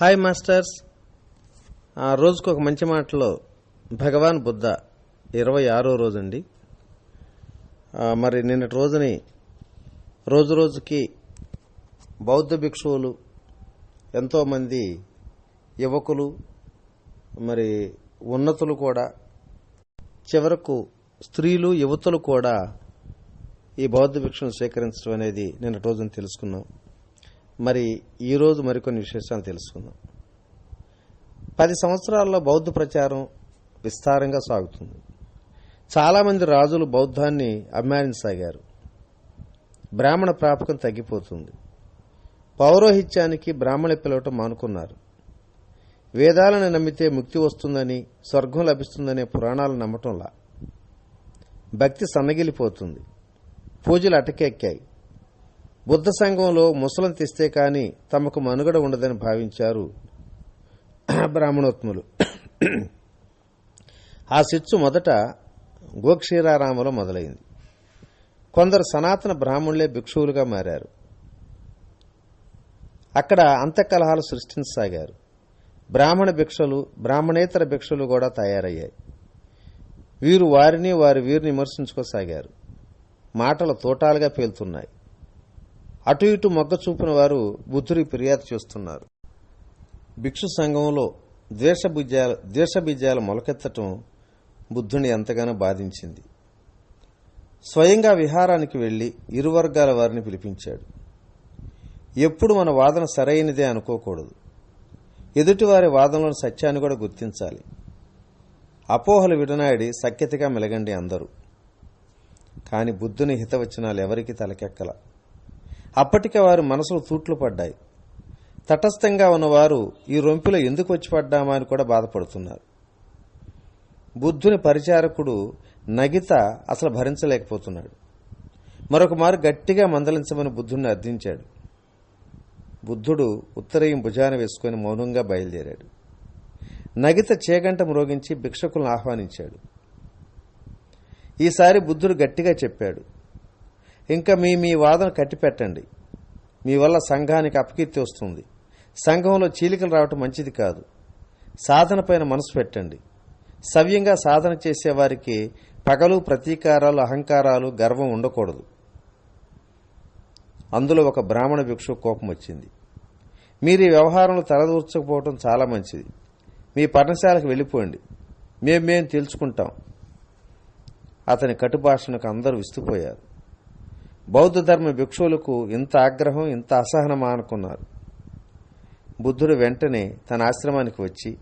Hi masters ఆ, రోజుకు ఒక మంచి మాటలో భగవాన్ బుద్ధ ఇరవై ఆరో రోజండి. మరి నిన్నటి రోజుని రోజు రోజుకి బౌద్ధ భిక్షువులు ఎంతోమంది యువకులు మరి ఉన్నతులు కూడా చివరకు స్త్రీలు యువతులు కూడా ఈ బౌద్ధ భిక్షను స్వీకరించడం అనేది నిన్నటి రోజున తెలుసుకున్నాం. మరి ఈరోజు మరికొన్ని విశేషాలు తెలుసుకుందాం. పది సంవత్సరాల్లో బౌద్ధ ప్రచారం విస్తారంగా సాగుతుంది. చాలామంది రాజులు బౌద్ధాన్ని అభిమానించసాగారు. బ్రాహ్మణ ప్రాపకం తగ్గిపోతుంది. పౌరోహిత్యానికి బ్రాహ్మణ పిలవటం మానుకున్నారు. వేదాలను నమ్మితే ముక్తి వస్తుందని స్వర్గం లభిస్తుందనే పురాణాలు నమ్మటంలా భక్తి సన్నగిలిపోతుంది. పూజలు అటకెక్కాయి. బుద్ధ సంఘంలో ముసలం తెస్తే కాని తమకు మనుగడ ఉండదని భావించారు బ్రాహ్మణోత్ములు ఆ శిచ్చు మొదట గోక్షీరారామలో మొదలైంది. కొందరు సనాతన బ్రాహ్మణులే భిక్షువులుగా మారారు. అక్కడ అంతకలహాలు సృష్టించసాగారు. బ్రాహ్మణ భిక్షలు బ్రాహ్మణేతర భిక్షలు కూడా తయారయ్యాయి. వీరు వారిని వారి వీరిని విమర్శించుకోసాగారు. మాటలు తోటాలుగా పేలుతున్నాయి. అటు ఇటు మొగ్గ చూపిన వారు బుద్ధుడి ఫిర్యాదు చేస్తున్నారు. భిక్షు సంఘంలో ద్వేషబీజాలు ద్వేషబీజాలు మొలకెత్తటం బుద్ధుని ఎంతగానో బాధించింది. స్వయంగా విహారానికి వెళ్ళి ఇరు వర్గాల వారిని పిలిపించాడు. ఎప్పుడు మన వాదన సరైనదే అనుకోకూడదు. ఎదుటివారి వాదనలోని సత్యాన్ని కూడా గుర్తించాలి. అపోహలు విడనాడి సఖ్యతగా మెలగండి అందరూ. కాని బుద్ధుని హితవచనాలు ఎవరికీ తలకెక్కల. అప్పటికే వారి మనసులు తూట్లు పడ్డాయి. తటస్థంగా ఉన్నవారు ఈ రొంపిలో ఎందుకు వచ్చి పడ్డామా అని కూడా బాధపడుతున్నారు. బుద్ధుని పరిచారకుడు నగిత అసలు భరించలేకపోతున్నాడు. మరొక మారు గట్టిగా మందలించమని బుద్ధుడిని అర్థించాడు. బుద్ధుడు ఉత్తరయం భుజాన వేసుకుని మౌనంగా బయలుదేరాడు. నగిత చేగంట మ్రోగించి భిక్షకులను ఆహ్వానించాడు. ఈసారి బుద్ధుడు గట్టిగా చెప్పాడు ఇంకా మీ మీ వాదన కట్టిపెట్టండి. మీ వల్ల సంఘానికి అపకీర్తి వస్తుంది. సంఘంలో చీలికలు రావటం మంచిది కాదు. సాధనపైన మనసు పెట్టండి. సవ్యంగా సాధన చేసేవారికి పగలు ప్రతీకారాలు అహంకారాలు గర్వం ఉండకూడదు. అందులో ఒక బ్రాహ్మణ భిక్షు కోపం వచ్చింది. మీరు ఈ వ్యవహారంలో తలదూర్చకపోవటం చాలా మంచిది. మీ పర్ణశాలకు వెళ్ళిపోండి. మేం మేం తెలుసుకుంటాం అతని కటుభాషణకు అందరూ విస్తుపోయారు. బౌద్ధ ధర్మ భిక్షువులకు ఇంత ఆగ్రహం ఇంత అసహనమా అనుకున్నారు. బుద్ధుడు వెంటనే తన ఆశ్రమానికి వచ్చి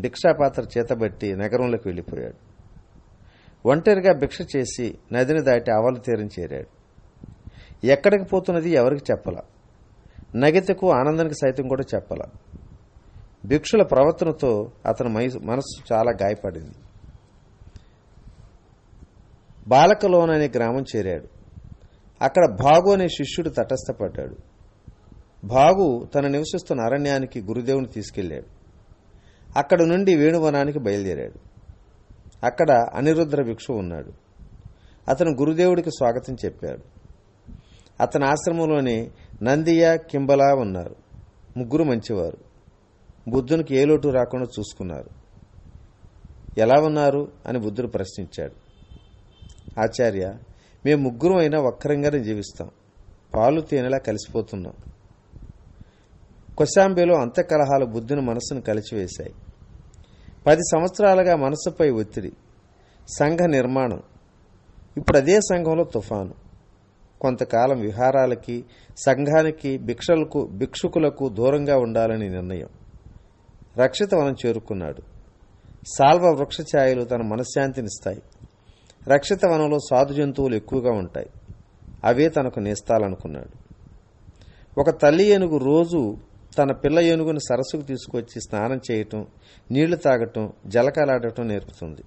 భిక్షాపాత్ర చేతబట్టి నగరంలోకి వెళ్ళిపోయాడు. ఒంటరిగా భిక్ష చేసి నదిని దాటి అవలు తీరం చేరాడు. ఎక్కడికి పోతున్నది ఎవరికి చెప్పల? నగితకు ఆనందానికి సైతం కూడా చెప్పల. భిక్షుల ప్రవర్తనతో అతని మై- మనస్సు చాలా గాయపడింది. బాలకలోన్ అనే గ్రామం చేరాడు. అక్కడ భాగు అనే శిష్యుడు తటస్థపడ్డాడు. భాగు తన నివసిస్తున్న అరణ్యానికి గురుదేవుని తీసుకెళ్ళాడు అక్కడ నుండి వేణువనానికి బయలుదేరాడు. అక్కడ అనిరుద్ర భిక్షు ఉన్నాడు. అతను గురుదేవుడికి స్వాగతం చెప్పాడు. అతని ఆశ్రమంలోనే నందియ కింబలా ఉన్నారు. ముగ్గురు మంచివారు. బుద్ధునికి ఏ లోటు రాకుండా చూసుకున్నారు. ఎలా ఉన్నారు అని బుద్ధుడు ప్రశ్నించాడు. ఆచార్య మేము ముగ్గురం అయినా వక్రంగానే జీవిస్తాం. పాలు తేనెలా కలిసిపోతున్నాం. కొశాంబేలో అంతఃకలహాలు బుద్ధుని మనస్సును కలిచివేశాయి పది సంవత్సరాలుగా మనస్సుపై ఒత్తిడి సంఘ నిర్మాణం ఇప్పుడు అదే సంఘంలో తుఫాను. కొంతకాలం విహారాలకి సంఘానికి భిక్షలకు భిక్షుకులకు దూరంగా ఉండాలని నిర్ణయం. రక్షిత వనం చేరుకున్నాడు. సాల్వ వృక్ష ఛాయలు తన మనశ్శాంతినిస్తాయి. రక్షిత వనంలో సాధు జంతువులు ఎక్కువగా ఉంటాయి. అవే తనకు నేస్తాలనుకున్నాడు. ఒక తల్లి ఏనుగు రోజు తన పిల్ల ఏనుగుని సరస్సుకు తీసుకొచ్చి స్నానం చేయటం నీళ్ళు తాగటం జలకాలాడటం నేర్పుతుంది.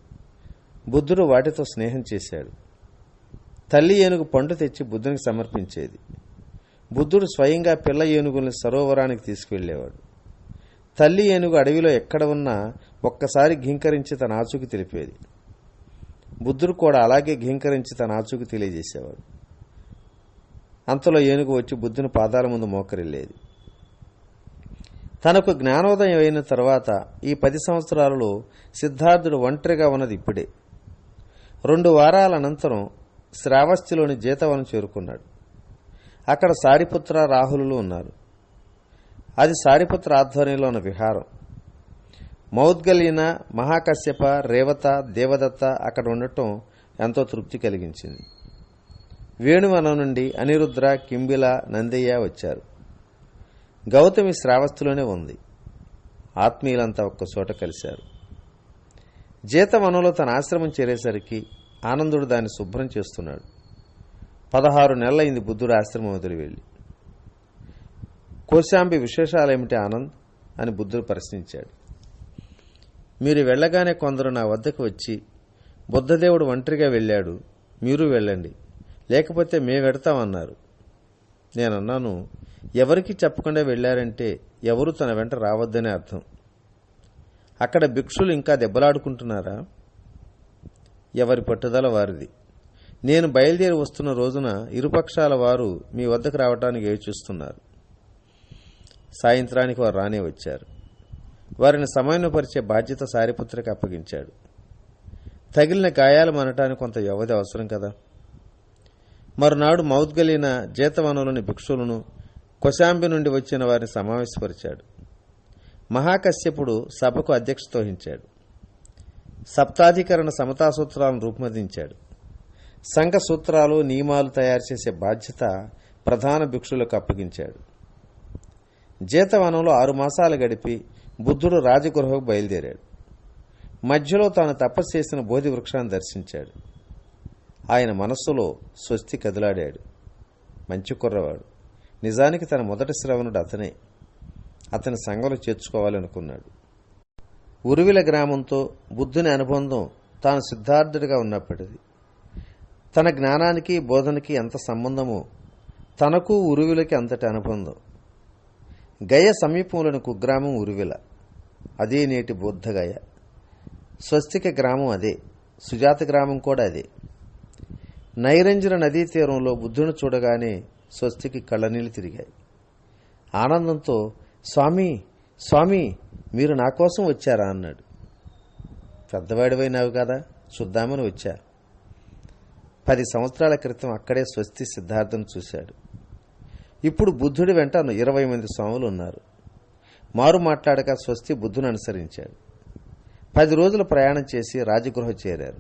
బుద్ధుడు వాటితో స్నేహం చేశాడు. తల్లి ఏనుగు పండు తెచ్చి బుద్ధునికి సమర్పించేది. బుద్ధుడు స్వయంగా పిల్ల ఏనుగుల్ని సరోవరానికి తీసుకువెళ్ళేవాడు తల్లి ఏనుగు అడవిలో ఎక్కడ ఉన్నా ఒక్కసారి ఘింకరించి తన ఆచూకి తెలిపేది. బుద్ధుడు కూడా అలాగే ఘీంకరించి తన ఆచూకి తెలియజేసేవాడు. అంతలో ఏనుగు వచ్చి బుద్ధుని పాదాల ముందు మోకరిల్లేది. తనకు జ్ఞానోదయం అయిన తర్వాత ఈ పది సంవత్సరాలలో సిద్ధార్థుడు ఒంటరిగా ఉన్నది ఇప్పుడే. రెండు వారాల అనంతరం శ్రావస్తిలోని జీతవనం చేరుకున్నాడు. అక్కడ సారిపుత్ర రాహులులు ఉన్నారు. అది సారిపుత్ర ఆధ్వర్యంలో ఉన్న విహారం. మౌద్గలీన మహాకశ్యప రేవత దేవదత్త అక్కడ ఉండటం ఎంతో తృప్తి కలిగించింది. వేణువనం నుండి అనిరుద్ర కింబిల నందయ్య వచ్చారు. గౌతమి శ్రావస్తులోనే ఉంది. ఆత్మీయులంతా ఒక్క చోట కలిశారు. జీతవనంలో తన ఆశ్రమం చేరేసరికి ఆనందుడు దాన్ని శుభ్రం చేస్తున్నాడు. పదహారు నెలలైంది బుద్ధుడు ఆశ్రమం వదిలి వెళ్ళి. కోశాంబి విశేషాలేమిటి ఆనంద్? అని బుద్ధుడు ప్రశ్నించాడు. మీరు వెళ్ళగానే కొందరు నా వద్దకు వచ్చి బుద్ధదేవుడు ఒంటరిగా వెళ్ళాడు మీరు వెళ్ళండి. లేకపోతే మేము వెడతామన్నారు. నేనన్నాను ఎవరికి చెప్పకుండా వెళ్ళారంటే ఎవరు తన వెంట రావద్దనే అర్థం. అక్కడ భిక్షులు ఇంకా దెబ్బలాడుకుంటున్నారా? ఎవరి పట్టుదల వారిది. నేను బయలుదేరి వస్తున్న రోజున ఇరుపక్షాల వారు మీ వద్దకు రావటానికి యోచిస్తున్నారు సాయంత్రానికి వారు రానే వచ్చారు. వారిని సమన్వయపరిచే బాధ్యత సారిపుత్రికి అప్పగించాడు. తగిలిన గాయాలు మనటానికి కొంత వ్యవధి అవసరం కదా. మరునాడు మౌద్గలిన జీతవనంలోని భిక్షులను కొశాంబి నుండి వచ్చిన వారిని సమావేశపరిచాడు. మహాకశ్యపుడు సభకు అధ్యక్షత వహించాడు. సప్తాధికరణ సమతా సూత్రాలను రూపొందించాడు సంఘ సూత్రాలు నియమాలు తయారు చేసే బాధ్యత ప్రధాన భిక్షులకు అప్పగించాడు. జీతవనంలో ఆరు మాసాలు గడిపి బుద్ధుడు రాజగృహకు బయలుదేరాడు. మధ్యలో తాను తపస్సు చేసిన బోధి వృక్షాన్ని దర్శించాడు. ఆయన మనస్సులో స్వస్తి కదిలాడాడు. మంచి కుర్రవాడు. నిజానికి తన మొదటి శ్రవణుడు అతనే. అతని సంఘంలో చేర్చుకోవాలనుకున్నాడు. ఉరువిల గ్రామంతో బుద్ధుని అనుబంధం తాను సిద్ధార్థుడిగా ఉన్నప్పటిది. తన జ్ఞానానికి బోధనకి ఎంత సంబంధమో తనకు ఉరువిలకి అంతటి అనుబంధం. గయ సమీపంలోని కుగ్రామం ఉరువిల. అదే నేటి బుద్ధగయ స్వస్తిక గ్రామం అదే సుజాత గ్రామం కూడా అదే. నైరంజన నదీ తీరంలో బుద్ధుని చూడగానే స్వస్తికి కళ్ళనీళ్ళు తిరిగాయి. ఆనందంతో స్వామి స్వామి మీరు నా కోసం వచ్చారా? అన్నాడు. పెద్దవాడివైనావు కదా చూద్దామని వచ్చా. పది సంవత్సరాల క్రితం అక్కడే స్వస్తి సిద్ధార్థను చూశాడు. ఇప్పుడు బుద్ధుడి వెంట ఇరవై మంది స్వాములు ఉన్నారు. మారు మాట్లాడక స్వస్తి బుద్ధుని అనుసరించాడు. పది రోజులు ప్రయాణం చేసి రాజగృహ చేరారు.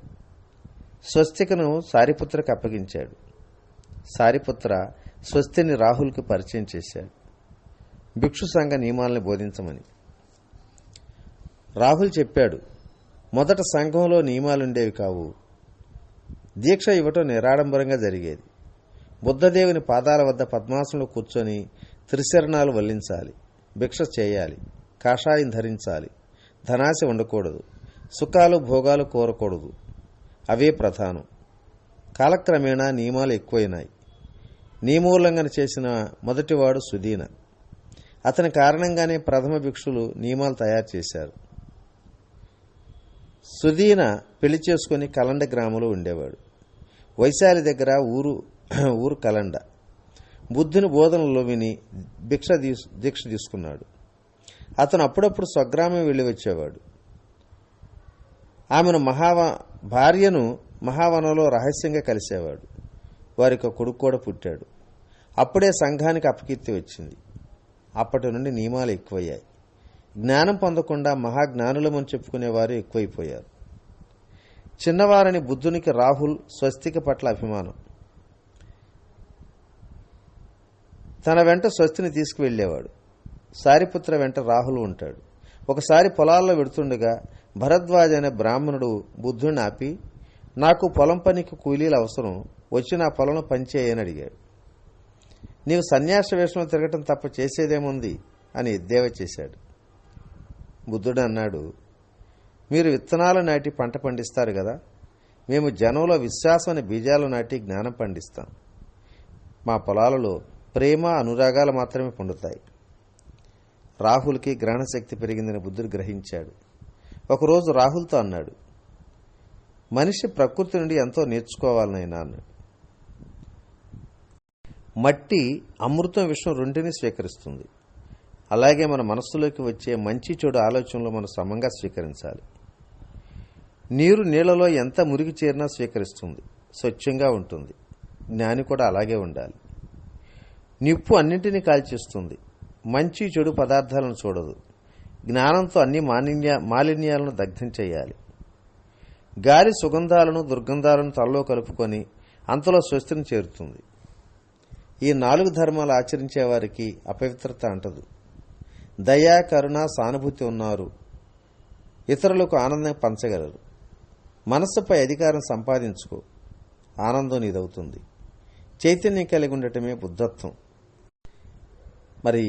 స్వస్తికను సారిపుత్రకు అప్పగించాడు. సారిపుత్ర స్వస్తిని రాహుల్కి పరిచయం చేశాడు. భిక్షు సంఘ నియమాలను బోధించమని. రాహుల్ చెప్పాడు మొదట సంఘంలో నియమాలుండేవి కావు. దీక్ష ఇవ్వటం నిరాడంబరంగా జరిగేది. బుద్ధదేవుని పాదాల వద్ద పద్మాసనంలో కూర్చొని త్రిశరణాలు వల్లించాలి. భిక్ష చేయాలి కాషాయం ధరించాలి. ధనాశ ఉండకూడదు సుఖాలు భోగాలు కోరకూడదు. అవే ప్రధానం. కాలక్రమేణా నియమాలు ఎక్కువైనాయి. నియమోల్లంఘన చేసిన మొదటివాడు సుదీన అతని కారణంగానే ప్రథమ భిక్షులు నియమాలు తయారు చేశారు. సుదీన పెళ్ళి చేసుకుని కలండ గ్రామంలో ఉండేవాడు. వైశాలి దగ్గర ఊరు ఊరు కలండ. బుద్ధుని బోధనలో విని భిక్ష దీక్ష తీసుకున్నాడు. అతను అప్పుడప్పుడు స్వగ్రామం వెళ్ళి వచ్చేవాడు. ఆమెను మహావ భార్యను మహావనంలో రహస్యంగా కలిసేవాడు. వారికి ఒక కొడుకు కూడా పుట్టాడు. అప్పుడే సంఘానికి అపకీర్తి వచ్చింది. అప్పటి నుండి నియమాలు ఎక్కువయ్యాయి. జ్ఞానం పొందకుండా మహాజ్ఞానులమని చెప్పుకునేవారు ఎక్కువైపోయారు. చిన్నవారని బుద్ధునికి రాహుల్ స్వస్తిక పట్ల అభిమానం. తన వెంట స్వస్తిని తీసుకువెళ్ళేవాడు సారిపుత్ర వెంట రాహులు ఉంటాడు. ఒకసారి పొలాల్లో వెడుతుండగా భరద్వాజ్ అనే బ్రాహ్మణుడు బుద్ధుడిని ఆపి నాకు పొలం పనికి కూలీలు అవసరం వచ్చి నా పొలంలో పనిచేయని అడిగాడు. నీవు సన్యాస వేషంలో తిరగటం తప్ప చేసేదేముంది? అని ఎద్దేవ చేశాడు. బుద్ధుడు అన్నాడు మీరు విత్తనాలు నాటి పంట పండిస్తారు కదా? మేము జనంలో విశ్వాసం అనే బీజాలు నాటి జ్ఞానం పండిస్తాం. మా పొలాలలో ప్రేమ అనురాగాలు మాత్రమే పండుతాయి రాహుల్కి గ్రహణశక్తి పెరిగిందని బుద్ధుడు గ్రహించాడు. ఒకరోజు రాహుల్తో అన్నాడు మనిషి ప్రకృతి నుండి ఎంతో నేర్చుకోవాలనైనా అన్నాడు. మట్టి అమృతం విషయం రెంటిని స్వీకరిస్తుంది. అలాగే మన మనస్సులోకి వచ్చే మంచి చెడు ఆలోచనలు మనం సమంగా స్వీకరించాలి. నీరు నీళ్ళలో ఎంత మురిగి చేరినా స్వీకరిస్తుంది స్వచ్ఛంగా ఉంటుంది. జ్ఞాని కూడా అలాగే ఉండాలి. నిప్పు అన్నింటినీ కాల్చేస్తుంది. మంచి చెడు పదార్థాలను చూడదు. జ్ఞానంతో అన్ని మాలిన్య మాలిన్యాలను దగ్ధం చేయాలి. గాలి సుగంధాలను దుర్గంధాలను తలలో కలుపుకొని అంతలో స్వస్తిని చేరుతుంది. ఈ నాలుగు ధర్మాలు ఆచరించే వారికి అపవిత్రత అంటదు. దయా కరుణ సానుభూతి ఉన్నారు. ఇతరులకు ఆనందం పంచగలరు. మనస్సుపై అధికారం సంపాదించుకో. ఆనందం నీదవుతుంది. చైతన్యం కలిగి ఉండటమే బుద్ధత్వం. మరి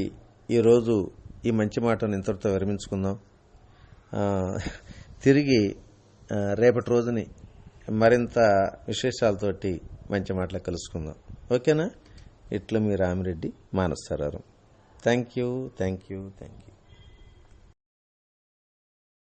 ఈరోజు ఈ మంచి మాటను ఇంతటితో విరమించుకుందాం. తిరిగి రేపటి రోజుని మరింత విశేషాలతోటి మంచి మాటలు కలుసుకుందాం. ఓకేనా? ఇట్లా మీ Ramireddy మానసరారం thank you thank you thank you